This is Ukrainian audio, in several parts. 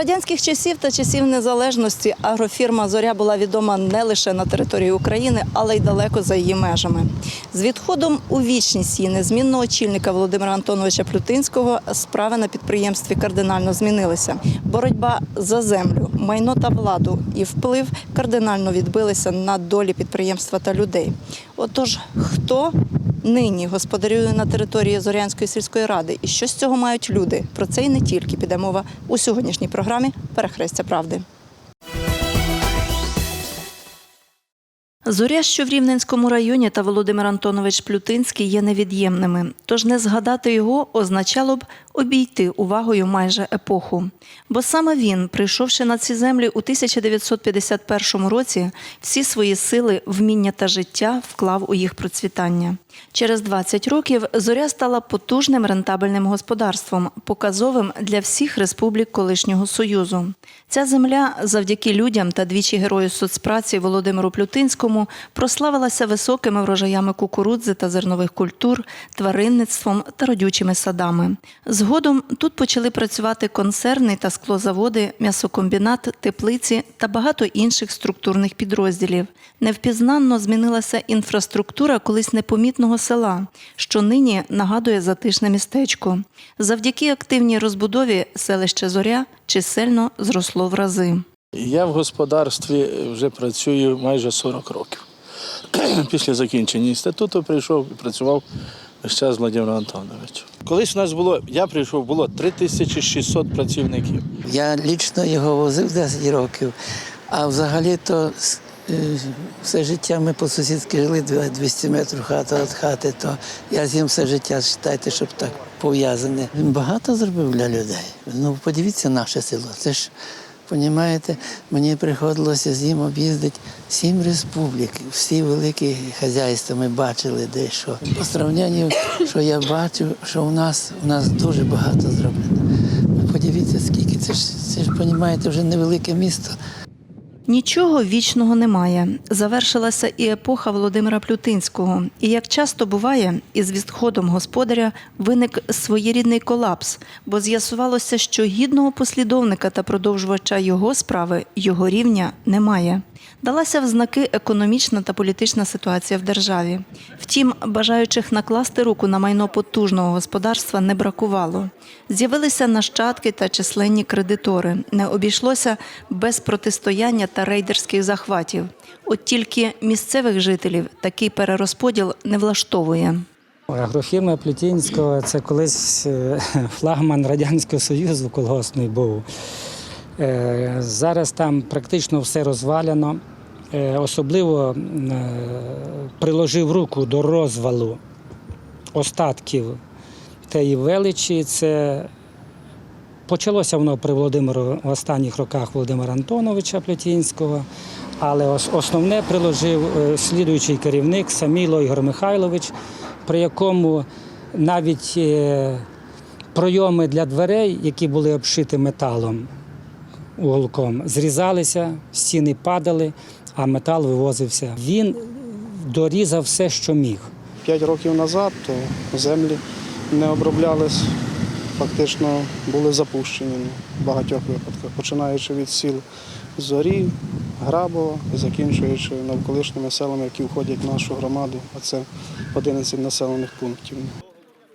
Радянських часів та часів незалежності агрофірма Зоря була відома не лише на території України, але й далеко за її межами. З відходом у вічність її незмінного очільника Володимира Антоновича Плютинського справи на підприємстві кардинально змінилися. Боротьба за землю, майно та владу і вплив кардинально відбилися на долі підприємства та людей. Отож, хто нині господарює на території Зорянської сільської ради. І що з цього мають люди? Про це і не тільки піде мова у сьогоднішній програмі Перехрестя правди. Зоря, що в Рівненському районі та Володимир Антонович Плютинський є невід'ємними. Тож не згадати його означало б обійти увагою майже епоху. Бо саме він, прийшовши на ці землі у 1951 році, всі свої сили, вміння та життя вклав у їх процвітання. Через 20 років зоря стала потужним рентабельним господарством, показовим для всіх республік колишнього союзу. Ця земля, завдяки людям та двічі герою соцпраці Володимиру Плютинському, прославилася високими врожаями кукурудзи та зернових культур, тваринництвом та родючими садами. Згодом тут почали працювати концерни та склозаводи, м'ясокомбінат, теплиці та багато інших структурних підрозділів. Невпізнанно змінилася інфраструктура колись непомітного села, що нині нагадує затишне містечко. Завдяки активній розбудові селище Зоря чисельно зросло в рази. Я в господарстві вже працюю майже 40 років. Після закінчення інституту прийшов і працював весь час з Владимиром Антоновичем. Колись у нас було, я прийшов, було 3600 працівників. Я лічно його возив 10 років, а взагалі-то е, все життя ми по-сусідськи жили 200 метрів хата від хати, то я з ним все життя, вважайте, щоб так пов'язане. Він багато зробив для людей. Ну, подивіться наше село. Це ж, понімаєте, мені приходилося з ним об'їздити сім республік. Всі великі хазяйства ми бачили де що. По сравненню, що я бачу, що у нас, у нас дуже багато зроблено. Подивіться, скільки це ж це ж понімаєте, вже невелике місто. Нічого вічного немає. Завершилася і епоха Володимира Плютинського. І як часто буває, із відходом господаря виник своєрідний колапс, бо з'ясувалося, що гідного послідовника та продовжувача його справи, його рівня немає. Далася в знаки економічна та політична ситуація в державі. Втім, бажаючих накласти руку на майно потужного господарства не бракувало. З'явилися нащадки та численні кредитори. Не обійшлося без протистояння та рейдерських захватів. От тільки місцевих жителів такий перерозподіл не влаштовує. Агрофірма Плютінського це колись е, флагман Радянського Союзу колгоспний був. Е, Зараз там практично все розвалено. Е, Особливо е, приложив руку до розвалу остатків тієї величі. Це почалося воно при Володимиру в останніх роках Володимира Антоновича Плютінського, але основне приложив слідуючий керівник Саміло Ігор Михайлович, при якому навіть пройоми для дверей, які були обшиті металом уголком, зрізалися, стіни падали, а метал вивозився. Він дорізав все, що міг. П'ять років назад то землі не оброблялись, фактично були запущені в багатьох випадках, починаючи від сіл Зорі, Грабова і закінчуючи навколишніми селами, які входять в нашу громаду, а це 11 населених пунктів.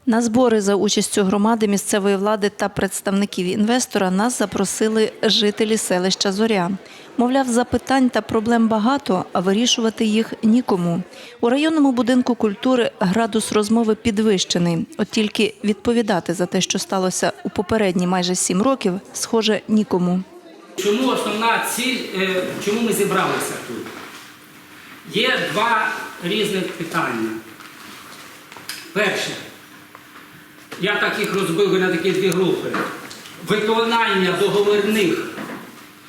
На збори за участю громади місцевої влади та представників інвестора нас запросили жителі селища Зоря. Мовляв, запитань та проблем багато, а вирішувати їх нікому. У районному будинку культури градус розмови підвищений. От тільки відповідати за те, що сталося у попередні майже сім років, схоже нікому. Чому основна ціль, е, чому ми зібралися тут? Є два різних питання. Перше, я так їх розбив на такі дві групи. Виконання договірних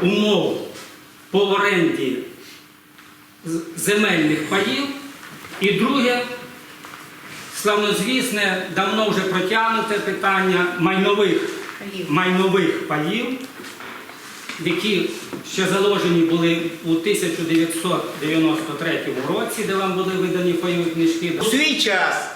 умов по оренді земельних паїв. І друге, славнозвісне, давно вже протягнуте питання майнових, майнових паїв які ще заложені були у 1993 році, де вам були видані пайові книжки. У свій час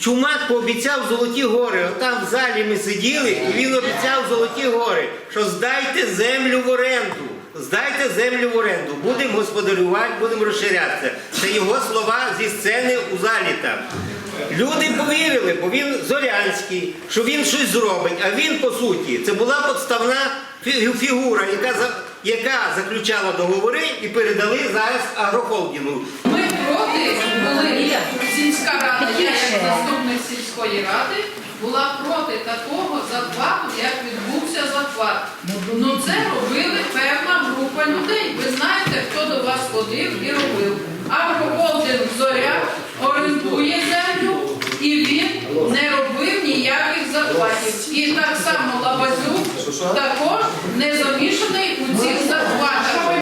Чумак пообіцяв золоті гори. Отам в залі ми сиділи, і він обіцяв золоті гори, що здайте землю в оренду. Здайте землю в оренду, будемо господарювати, будемо розширятися. Це його слова зі сцени у залі там. Люди повірили, бо він Зорянський, що він щось зробить. А він, по суті, це була подставна фігура, яка, яка заключала договори і передали зараз агрохолдингу. Ми проти були, сільська рада, я як заступник сільської ради, була проти такого захвату, як відбувся захват. Ну це робили певна група людей. Ви знаєте, хто до вас ходив і робив. Агрохолдинг Зоря орендує землю і він не робив ніяких захватів. І так само Лабазюк також не замішаний у цих захватах.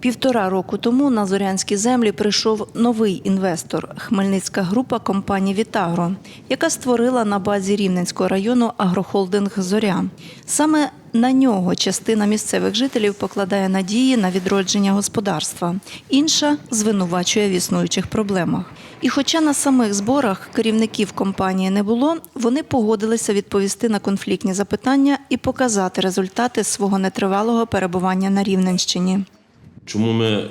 Півтора року тому на зорянські землі прийшов новий інвестор хмельницька група компанії Вітагро, яка створила на базі Рівненського району агрохолдинг Зоря. Саме на нього частина місцевих жителів покладає надії на відродження господарства. Інша звинувачує в існуючих проблемах. І хоча на самих зборах керівників компанії не було, вони погодилися відповісти на конфліктні запитання і показати результати свого нетривалого перебування на Рівненщині. Чому ми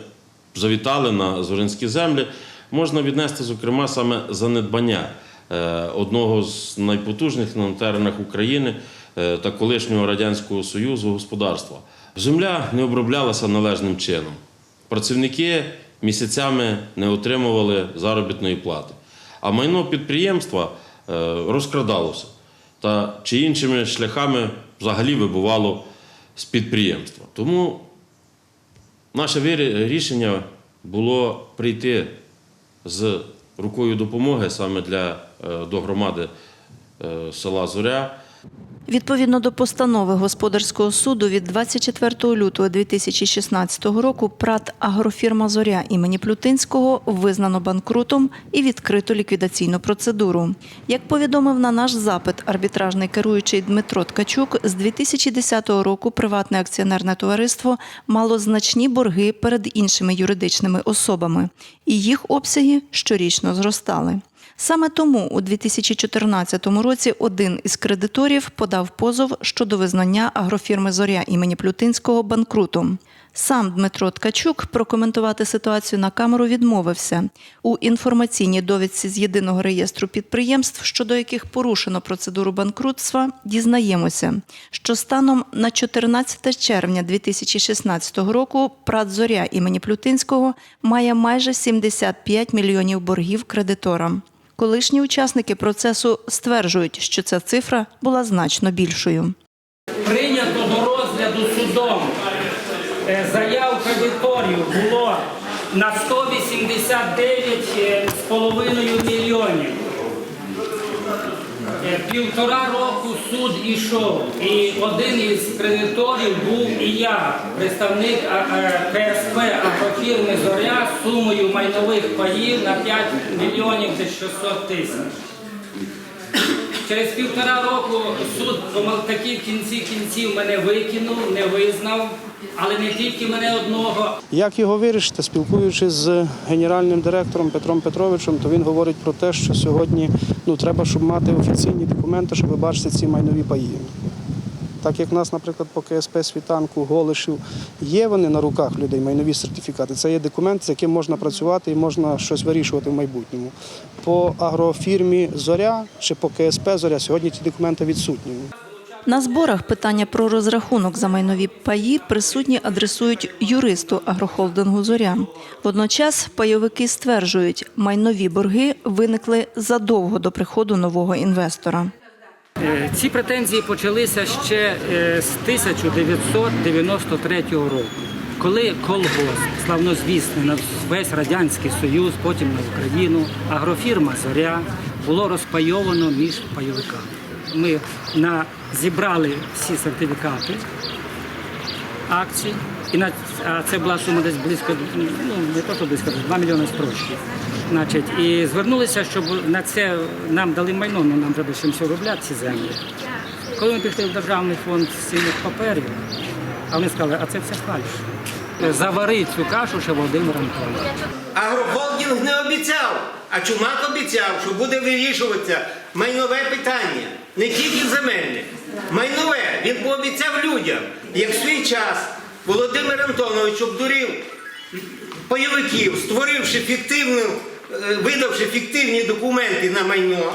завітали на Зоринські землі, можна віднести, зокрема, саме занедбання е, одного з найпотужних на теренах України е, та колишнього Радянського Союзу господарства. Земля не оброблялася належним чином. Працівники місяцями не отримували заробітної плати, а майно підприємства е, розкрадалося та чи іншими шляхами взагалі вибувало з підприємства. Тому Наше рішення було прийти з рукою допомоги саме для, е, до громади е, села Зоря. Відповідно до постанови господарського суду від 24 лютого 2016 року ПРАТ агрофірма Зоря імені Плютинського визнано банкрутом і відкрито ліквідаційну процедуру. Як повідомив на наш запит арбітражний керуючий Дмитро Ткачук, з 2010 року приватне акціонерне товариство мало значні борги перед іншими юридичними особами, і їх обсяги щорічно зростали. Саме тому у 2014 році один із кредиторів подав позов щодо визнання агрофірми Зоря імені Плютинського банкрутом. Сам Дмитро Ткачук прокоментувати ситуацію на камеру відмовився. У інформаційній довідці з єдиного реєстру підприємств, щодо яких порушено процедуру банкрутства, дізнаємося, що станом на 14 червня 2016 року ПРАТ Зоря імені Плютинського має майже 75 мільйонів боргів кредиторам. Колишні учасники процесу стверджують, що ця цифра була значно більшою. Прийнято до розгляду судом е, заяв кредиторів було на 189,5 мільйонів. Е, Півтора року суд ішов, і один із кредиторів був і я, представник е, КСП агрофірми Зоря з сумою майнових паїв на 5 мільйонів десь 600 тисяч. Через півтора року суд такі в кінці кінців мене викинув, не визнав, але не тільки мене одного, Як його вирішити, спілкуючись з генеральним директором Петром Петровичем, то він говорить про те, що сьогодні ну, треба, щоб мати офіційні документи, щоб бачити ці майнові паї. Так як в нас, наприклад, по КСП світанку, Голишів, є вони на руках людей, майнові сертифікати. Це є документ, з яким можна працювати і можна щось вирішувати в майбутньому. По агрофірмі Зоря чи по КСП Зоря сьогодні ці документи відсутні. На зборах питання про розрахунок за майнові паї присутні адресують юристу агрохолдингу Зоря. Водночас пайовики стверджують, майнові борги виникли задовго до приходу нового інвестора. Е, Ці претензії почалися ще е, з 1993 року, коли колгосп, славнозвісний на весь Радянський Союз, потім на Україну, агрофірма Зоря було розпайовано між пайовиками. Ми на, зібрали всі сертифікати акцій, і на, а це була сума десь близько, ну не то, що близько, 2 мільйони строчки. Значить, і звернулися, щоб на це нам дали майно, ну нам треба чимось обробляти ці землі. Коли ми пішли в державний фонд цінних паперів, а вони сказали, а це все фальш. Завари цю кашу ще Володимир Антонович. Агрохолдинг не обіцяв А Чумак обіцяв, що буде вирішуватися майнове питання, не тільки земельне. Майнове. Він пообіцяв людям, як в свій час Володимир Антонович обдурив пайовиків, створивши фіктивну, видавши фіктивні документи на майно.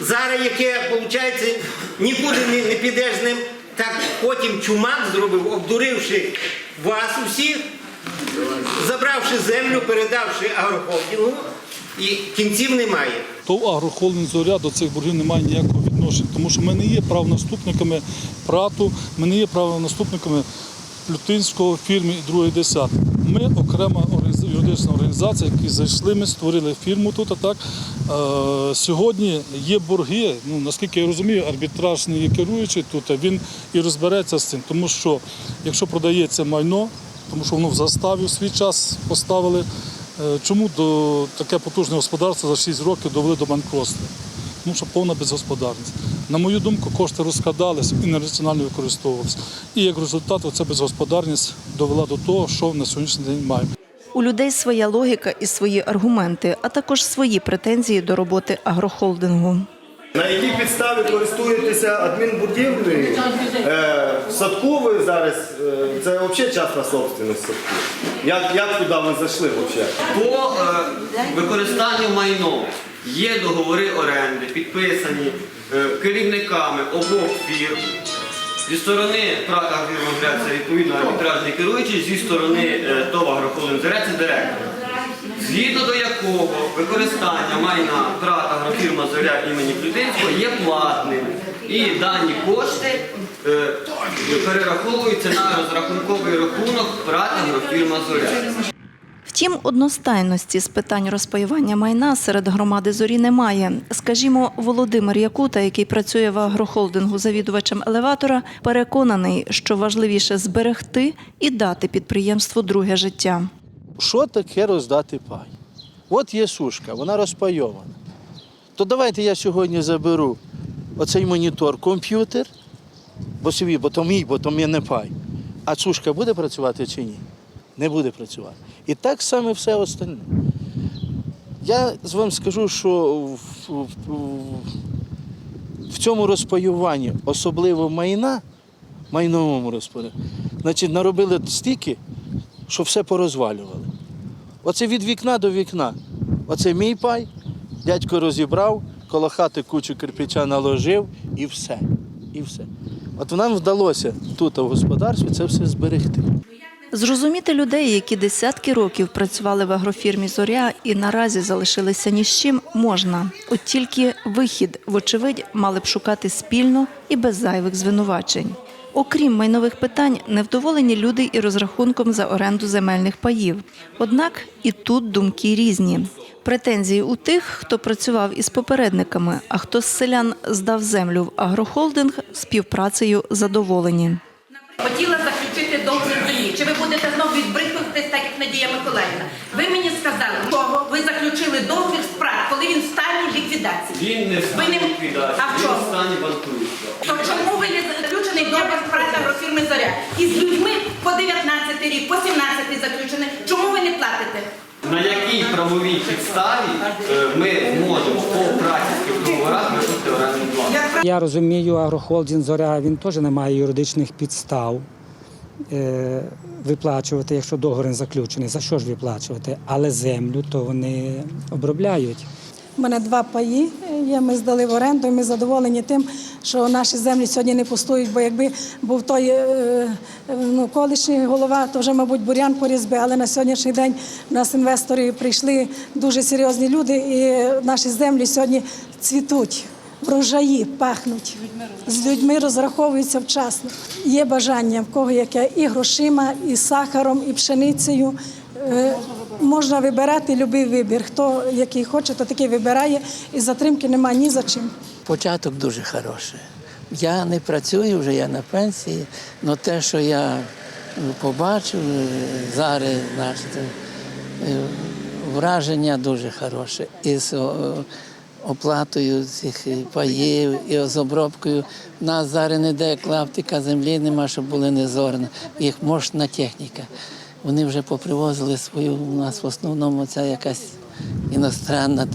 Зараз, яке, виходить, нікуди не, не підеш з ним, так потім чумак зробив, обдуривши вас усіх, забравши землю, передавши агрохолдингу, і кінців немає. То агрохолдинг зоря до цих боргів не має ніякого відношення, тому що ми не є правонаступниками прату, ми не є правонаступниками Плютинського фірмі і другої десятки. Ми окрема організ- юридична організація, які зайшли, ми створили фірму тут. А так е, сьогодні є борги. Ну наскільки я розумію, арбітраж не є керуючий тут. Він і розбереться з цим, тому що якщо продається майно, тому що воно в заставі в свій час поставили. Е, Чому до таке потужне господарство за 6 років довели до банкротства? Тому що повна безгосподарність. На мою думку, кошти розкрадалися і нераціонально використовувалися. І як результат, оця безгосподарність довела до того, що на сьогоднішній день маємо. У людей своя логіка і свої аргументи, а також свої претензії до роботи агрохолдингу. На якій підставі користуєтеся адмінбудівлею? Е, в зараз, е, це взагалі частна собственність садку. Як, як туди ви зайшли взагалі? По е, використанню майно є договори оренди, підписані е, керівниками обох фірм. Зі сторони «Агрономград» це відповідно арбітражний керуючий, зі сторони е, ТОВ «Агрохолдинг «Заря» це директор. Згідно до якого використання майна ПРАК «Агрофірма Зоря імені Плютинського є платним. І дані кошти е, перераховуються на розрахунковий рахунок ПРАК «Агрофірма Зоря». Втім, одностайності з питань розпаювання майна серед громади зорі немає. Скажімо, Володимир Якута, який працює в агрохолдингу завідувачем елеватора, переконаний, що важливіше зберегти і дати підприємству друге життя. Що таке роздати пай? От є сушка, вона розпайована. То давайте я сьогодні заберу оцей монітор, комп'ютер, бо собі, бо то мій, бо то мій не пай. А сушка буде працювати чи ні? Не буде працювати. І так само все остальне. Я з вам скажу, що в, в, в- цьому розпаюванні, особливо майна, майновому розпорядженні, значить, наробили стільки, що все порозвалювали. Оце від вікна до вікна. Оце мій пай, дядько розібрав, коло хати кучу кирпича наложив і все. І все. От нам вдалося тут, в господарстві, це все зберегти. Зрозуміти людей, які десятки років працювали в агрофірмі Зоря і наразі залишилися ні з чим, можна. От тільки вихід, вочевидь, мали б шукати спільно і без зайвих звинувачень. Окрім майнових питань, невдоволені люди і розрахунком за оренду земельних паїв. Однак і тут думки різні. Претензії у тих, хто працював із попередниками, а хто з селян здав землю в агрохолдинг, співпрацею задоволені. Хотіла ви знову відбрикуватись, так як Надія Миколаївна? Ви мені сказали, що ви заключили договір з ПРАТ, коли він в стані ліквідації. Він не в Ви стані не- ліквідації, А в він чому? в стані банкрутства. То чому ви не заключений договір з ПРАТ агрофірми Зоря? І з людьми по 19 рік, по 17 заключений. Чому ви не платите? На якій правовій підставі е, ми можемо по працівських договорах виплатити орендну плату? Я розумію, агрохолдинг Зоря він теж не має юридичних підстав виплачувати, якщо договір не заключений. За що ж виплачувати? Але землю то вони обробляють. У мене два паї є, ми здали в оренду, і ми задоволені тим, що наші землі сьогодні не пустують, бо якби був той е, е, ну, колишній голова, то вже, мабуть, бурян поріз би, але на сьогоднішній день у нас інвестори прийшли дуже серйозні люди, і наші землі сьогодні цвітуть. Врожаї пахнуть, з людьми розраховуються вчасно. Є бажання в кого яке і грошима, і сахаром, і пшеницею. Е, Можна вибирати будь-який вибір. Хто який хоче, то такий вибирає, і затримки немає ні за чим. Початок дуже хороший. Я не працюю вже, я на пенсії, але те, що я ну, побачив е, зараз, значить, е, враження дуже хороше. І оплатою цих е, паїв, і з обробкою. У нас зараз ніде клаптика землі нема, щоб були не зорні. Їх мощна техніка. Вони вже попривозили свою, у нас в основному ця якась іностранна,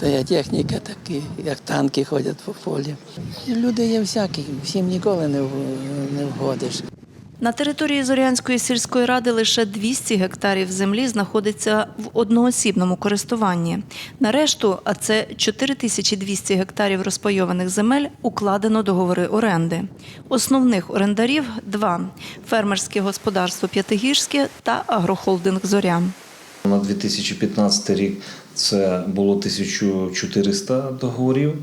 то є техніка, так і, як танки ходять по полі. Люди є всякі, всім ніколи не, не вгодиш. На території Зорянської сільської ради лише 200 гектарів землі знаходиться в одноосібному користуванні. На решту, а це 4200 гектарів розпайованих земель, укладено договори оренди. Основних орендарів два фермерське господарство П'ятигірське та агрохолдинг Зоря. На 2015 рік це було 1400 договорів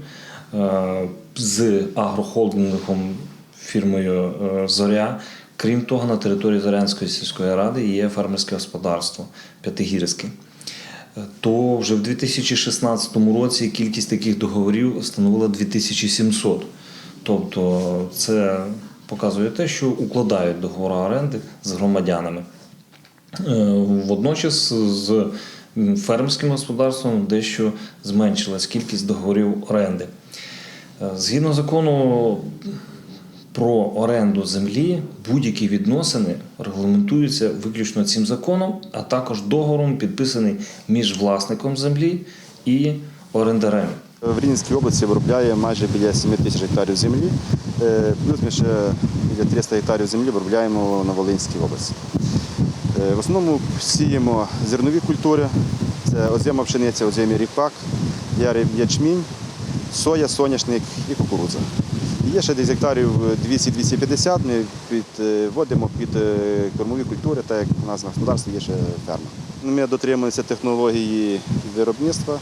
е, з агрохолдингом фірмою е, Зоря. Крім того, на території Зорянської сільської ради є фермерське господарство П'ятигірське. Е, То вже в 2016 році кількість таких договорів становила 2700. Тобто це показує те, що укладають договори оренди з громадянами. Е, Водночас з фермерським господарством дещо зменшилась кількість договорів оренди. Е, Згідно закону про оренду землі, будь-які відносини регламентуються виключно цим законом, а також договором, підписаний між власником землі і орендарем. В Рівненській області виробляє майже біля 7 тисяч гектарів землі. Плюс ми ще біля 300 гектарів землі виробляємо на Волинській області. Е, В основному сіємо зернові культури, це озима пшениця, озимий ріпак, ячмінь, соя, соняшник і кукурудза. Є ще десь гектарів 200-250, ми підводимо під е, кормові культури, так як у нас на господарстві є ще ферма. Ми дотримуємося технології виробництва,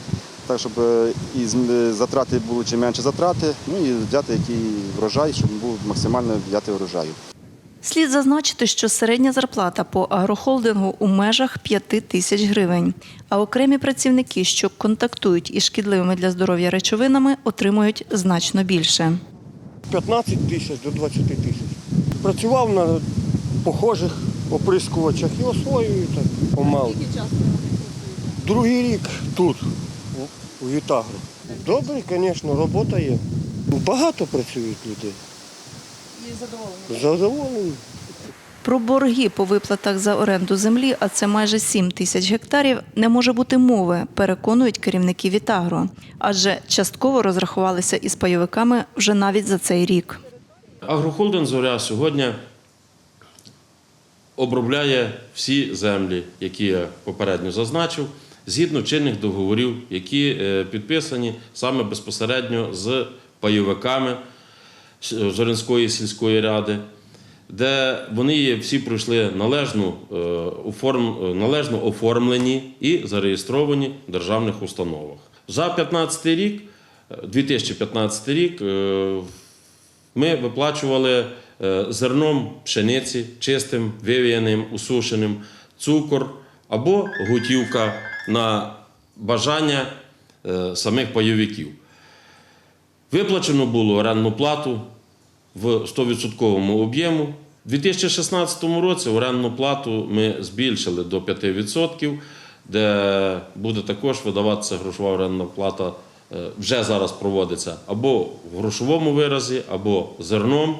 так щоб е, і е, затрати були чим менше затрати, ну і взяти який врожай, щоб був максимально взяти врожаю. Слід зазначити, що середня зарплата по агрохолдингу у межах 5 тисяч гривень, а окремі працівники, що контактують із шкідливими для здоров'я речовинами, отримують значно більше. 15 тисяч до 20 тисяч. Працював на похожих оприскувачах і освоюю так помалу. Другий рік тут, у- Вітагру. Добре, звісно, робота є. Багато працюють людей. І задоволені? Задоволені. Про борги по виплатах за оренду землі, а це майже 7 тисяч гектарів, не може бути мови, переконують керівники Вітагро, адже частково розрахувалися із пайовиками вже навіть за цей рік. Агрохолдинг Зоря сьогодні обробляє всі землі, які я попередньо зазначив, згідно чинних договорів, які е, підписані саме безпосередньо з пайовиками Зоринської сільської ради, де вони всі пройшли належну, е, оформ, е, належно оформлені і зареєстровані в державних установах. За 15 рік, е, 2015 рік, е, ми виплачували зерном пшениці, чистим, вивіяним, усушеним, цукор або готівка на бажання самих пайовиків. Виплачено було орендну плату в 100% об'єму. У 2016 році орендну плату ми збільшили до 5%, де буде також видаватися грошова орендна плата, е, вже зараз проводиться або в грошовому виразі, або зерном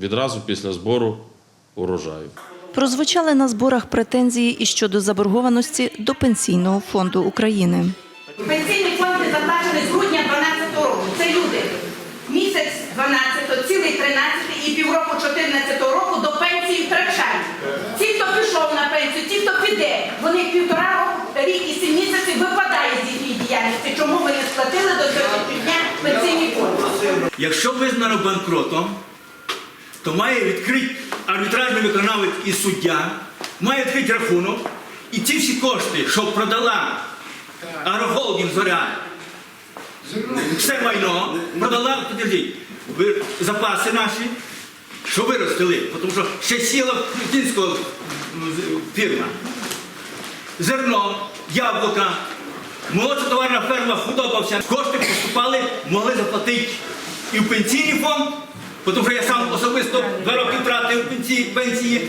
відразу після збору урожаю. Прозвучали на зборах претензії і щодо заборгованості до Пенсійного фонду України. Пенсійний фонд не заплачений з грудня 12 року. Це люди. Місяць 12, цілий 13 і півроку 14 року до пенсії втрачають. Ті, хто пішов на пенсію, ті, хто піде, вони півтора року, рік і сім місяців випадають з їхньої діяльності. Чому ви не сплатили до сьогоднішнього дня пенсійний фонд? Якщо визнано банкротом, то має відкрити арбітражний виконавець і суддя, має відкрити рахунок, і ці всі кошти, що продала агрохолдинг зоря, все майно, продала, подождіть, запаси наші, що виростили, тому що ще сіла Путінського фірма. Зерно, яблука, молодша товарна ферма, худоба. Кошти поступали, могли заплатити і в пенсійний фонд, тому що я сам особисто два роки втратив пенсії.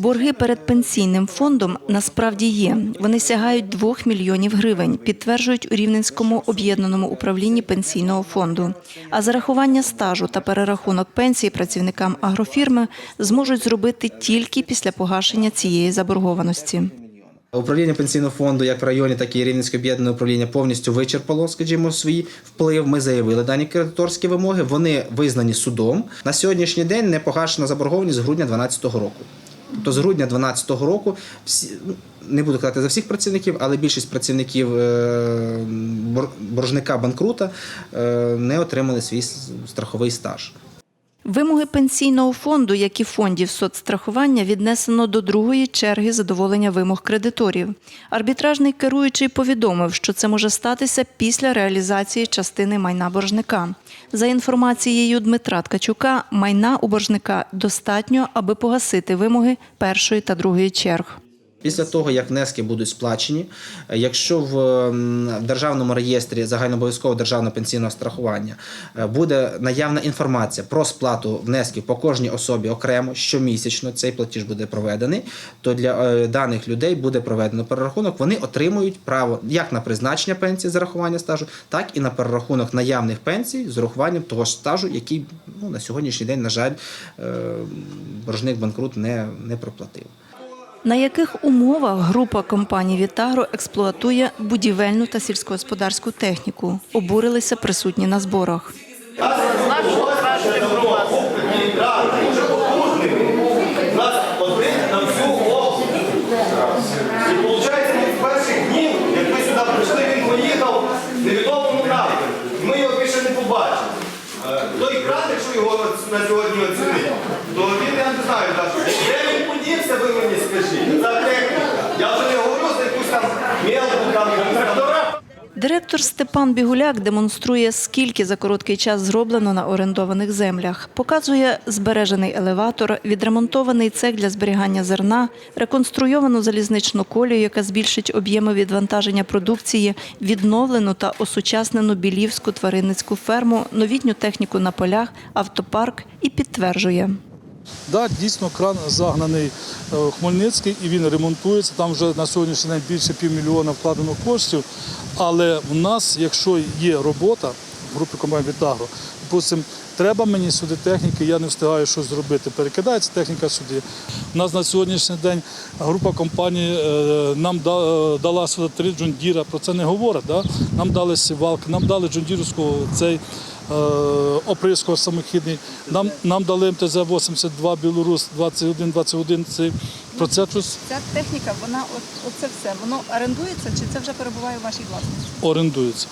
Борги перед пенсійним фондом насправді є. Вони сягають 2 мільйонів гривень, підтверджують у Рівненському об'єднаному управлінні пенсійного фонду. А зарахування стажу та перерахунок пенсії працівникам агрофірми зможуть зробити тільки після погашення цієї заборгованості. Управління пенсійного фонду, як в районі, так і Рівненське об'єднане управління повністю вичерпало, скажімо, свій вплив. Ми заявили дані кредиторські вимоги. Вони визнані судом. На сьогоднішній день не погашена заборгованість з грудня 2012 року. Тобто з грудня 2012 року всі не буду казати за всіх працівників, але більшість працівників е, боржника банкрута е, не отримали свій страховий стаж. Вимоги пенсійного фонду, як і фондів соцстрахування, віднесено до другої черги задоволення вимог кредиторів. Арбітражний керуючий повідомив, що це може статися після реалізації частини майна боржника. За інформацією Дмитра Ткачука, майна у боржника достатньо, аби погасити вимоги першої та другої черг. Після того, як внески будуть сплачені, е, якщо в державному реєстрі загальнообов'язкового державного пенсійного страхування е, буде наявна інформація про сплату внесків по кожній особі окремо щомісячно, цей платіж буде проведений, то для е, даних людей буде проведено перерахунок. Вони отримують право як на призначення пенсії з зарахування стажу, так і на перерахунок наявних пенсій з урахуванням того ж стажу, який ну, на сьогоднішній день, на жаль, боржник банкрут не, не проплатив. На яких умовах група компаній Вітагро експлуатує будівельну та сільськогосподарську техніку? Обурилися присутні на зборах. нас один на всю область. І виходить, ми з перших днів, як ми сюди прийшли, він поїхав в невідомому напрямку. І Ми його більше не побачили. Е, Той крат, якщо його на сьогодні оцінити, то він, я не знаю, так, де він подівся, ви мені скажіть. Та техніка. Я вже не говорю за якусь там мелку, там, якусь там Директор Степан Бігуляк демонструє, скільки за короткий час зроблено на орендованих землях. Показує збережений елеватор, відремонтований цех для зберігання зерна, реконструйовану залізничну колію, яка збільшить об'єми відвантаження продукції, відновлену та осучаснену білівську тваринницьку ферму, новітню техніку на полях, автопарк і підтверджує. Да, дійсно, кран загнаний е, в Хмельницький і він ремонтується. Там вже на сьогоднішній день більше півмільйона вкладено коштів. Але в нас, якщо є робота в групі команд Вітагро, допустим, треба мені сюди техніки, я не встигаю щось зробити. Перекидається техніка сюди. У нас на сьогоднішній день група компаній е, нам е, дала сюди три джундіра, про це не говорять. Да? Нам дали сівалки, нам дали джундірівську цей е, оприскувач самохідний. Нам, нам дали МТЗ-82 Білорус 21-21. Це про це щось Ця техніка, вона от оце все, воно орендується чи це вже перебуває у вашій власності? орендується.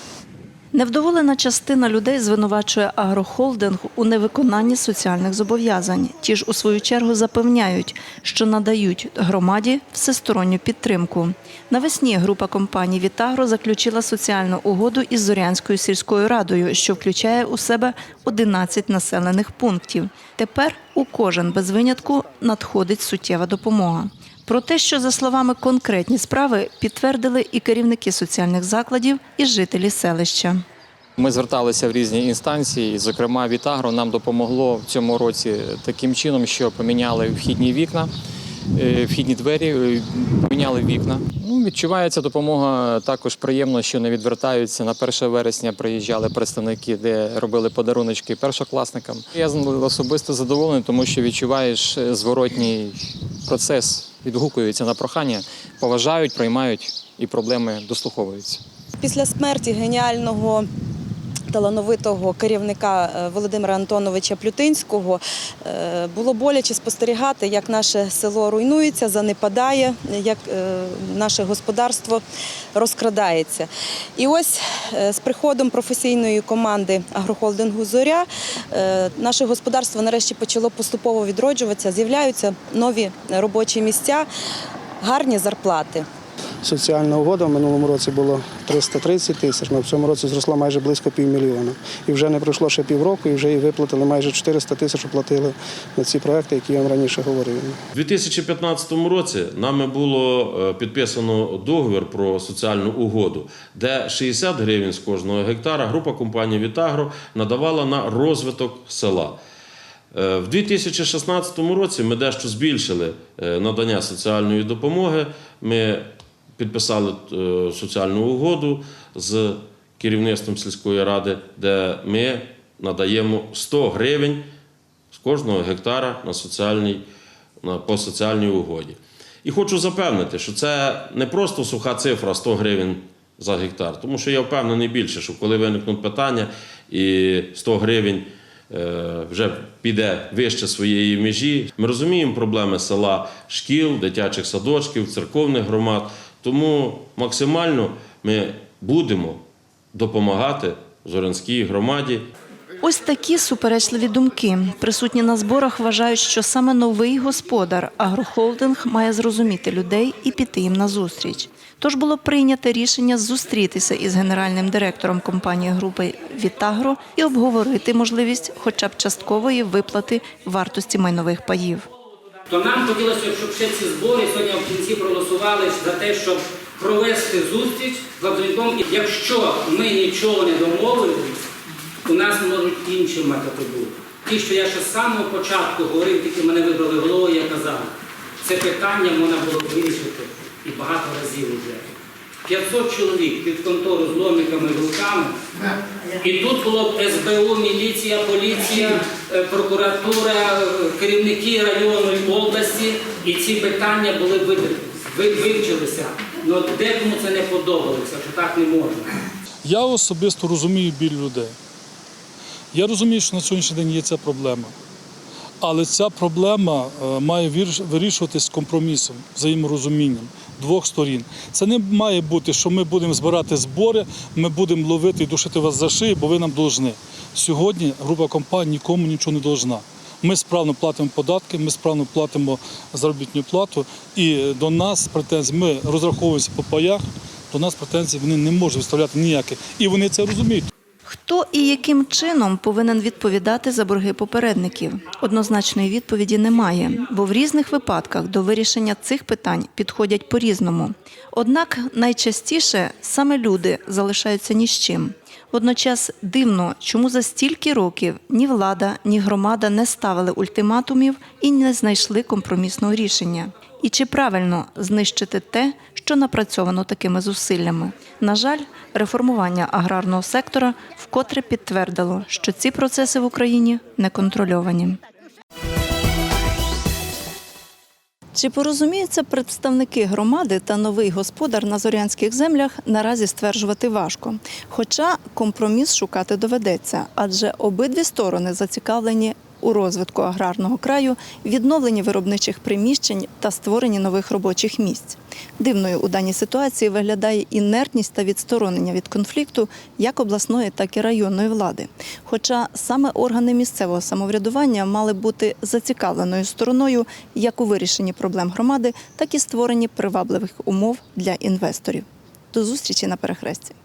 Невдоволена частина людей звинувачує агрохолдинг у невиконанні соціальних зобов'язань. Ті ж у свою чергу запевняють, що надають громаді всесторонню підтримку. Навесні група компаній Вітагро заключила соціальну угоду із Зорянською сільською радою, що включає у себе 11 населених пунктів. Тепер у кожен без винятку надходить суттєва допомога. Про те, що за словами конкретні справи підтвердили і керівники соціальних закладів, і жителі селища. Ми зверталися в різні інстанції, зокрема Вітагро нам допомогло в цьому році таким чином, що поміняли вхідні вікна, вхідні двері, е, поміняли вікна. Ну, відчувається допомога також приємно, що не відвертаються. На 1 вересня приїжджали представники, де робили подаруночки першокласникам. Я особисто задоволений, тому що відчуваєш е, зворотній процес, відгукуються на прохання, поважають, приймають і проблеми дослуховуються. Після смерті геніального талановитого керівника е, Володимира Антоновича Плютинського е, було боляче спостерігати, як наше село руйнується, занепадає, як е, наше господарство розкрадається. І ось з приходом професійної команди агрохолдингу Зоря наше господарство нарешті почало поступово відроджуватися, з'являються нові робочі місця, гарні зарплати. Соціальна угода в минулому році було 330 тисяч, але в цьому році зросла майже близько півмільйона. І вже не пройшло ще півроку, і вже і виплатили майже 400 тисяч, оплатили на ці проекти, які я вам раніше говорив. У 2015 році нами було е, підписано договір про соціальну угоду, де 60 гривень з кожного гектара група компанії Вітагро надавала на розвиток села. Е, В 2016 році ми дещо збільшили е, надання соціальної допомоги. Ми підписали е, соціальну угоду з керівництвом сільської ради, де ми надаємо 100 гривень з кожного гектара на соціальній, по соціальній угоді. І хочу запевнити, що це не просто суха цифра 100 гривень за гектар, тому що я впевнений більше, що коли виникнуть питання і 100 гривень е, вже піде вище своєї межі. Ми розуміємо проблеми села, шкіл, дитячих садочків, церковних громад. Тому максимально ми будемо допомагати Зорянській громаді. Ось такі суперечливі думки. Присутні на зборах вважають, що саме новий господар агрохолдинг має зрозуміти людей і піти їм назустріч. Тож було прийнято рішення зустрітися із генеральним директором компанії групи Вітагро і обговорити можливість хоча б часткової виплати вартості майнових паїв. То нам хотілося, щоб ще ці збори сьогодні в кінці проголосували за те, щоб провести зустріч з Лавренком. Якщо ми нічого не домовились, у нас можуть інші методи бути. Ті, що я ще з самого початку говорив, тільки мене вибрали головою, я казав, це питання можна було вирішити і багато разів вже. 500 чоловік під контору з ломиками в руками. І тут було б СБУ, міліція, поліція, е, прокуратура, е, керівники району і області, і ці питання були вивчилися. Ну декому це не подобалося, що так не можна. Я особисто розумію біль людей. Я розумію, що на сьогоднішній день є ця проблема. Але ця проблема е, має виріш- вирішуватись компромісом, взаєморозумінням двох сторін. Це не має бути, що ми будемо збирати збори, ми будемо ловити і душити вас за шиї, бо ви нам должны. Сьогодні група компаній нікому нічого не должна. Ми справно платимо податки, ми справно платимо заробітну плату, і до нас претензій, ми розраховуємося по паях, до нас претензій вони не можуть виставляти ніяких. І вони це розуміють. Хто і яким чином повинен відповідати за борги попередників? Однозначної відповіді немає, бо в різних випадках до вирішення цих питань підходять по-різному. Однак найчастіше саме люди залишаються ні з чим. Водночас дивно, чому за стільки років ні влада, ні громада не ставили ультиматумів і не знайшли компромісного рішення. І чи правильно знищити те, що напрацьовано такими зусиллями? На жаль, реформування аграрного сектора вкотре підтвердило, що ці процеси в Україні не контрольовані. Чи порозуміються представники громади та новий господар на зорянських землях наразі стверджувати важко. Хоча компроміс шукати доведеться, адже обидві сторони зацікавлені у розвитку аграрного краю, відновленні виробничих приміщень та створенні нових робочих місць. Дивною у даній ситуації виглядає інертність та відсторонення від конфлікту як обласної, так і районної влади. Хоча саме органи місцевого самоврядування мали бути зацікавленою стороною як у вирішенні проблем громади, так і створенні привабливих умов для інвесторів. До зустрічі на перехресті.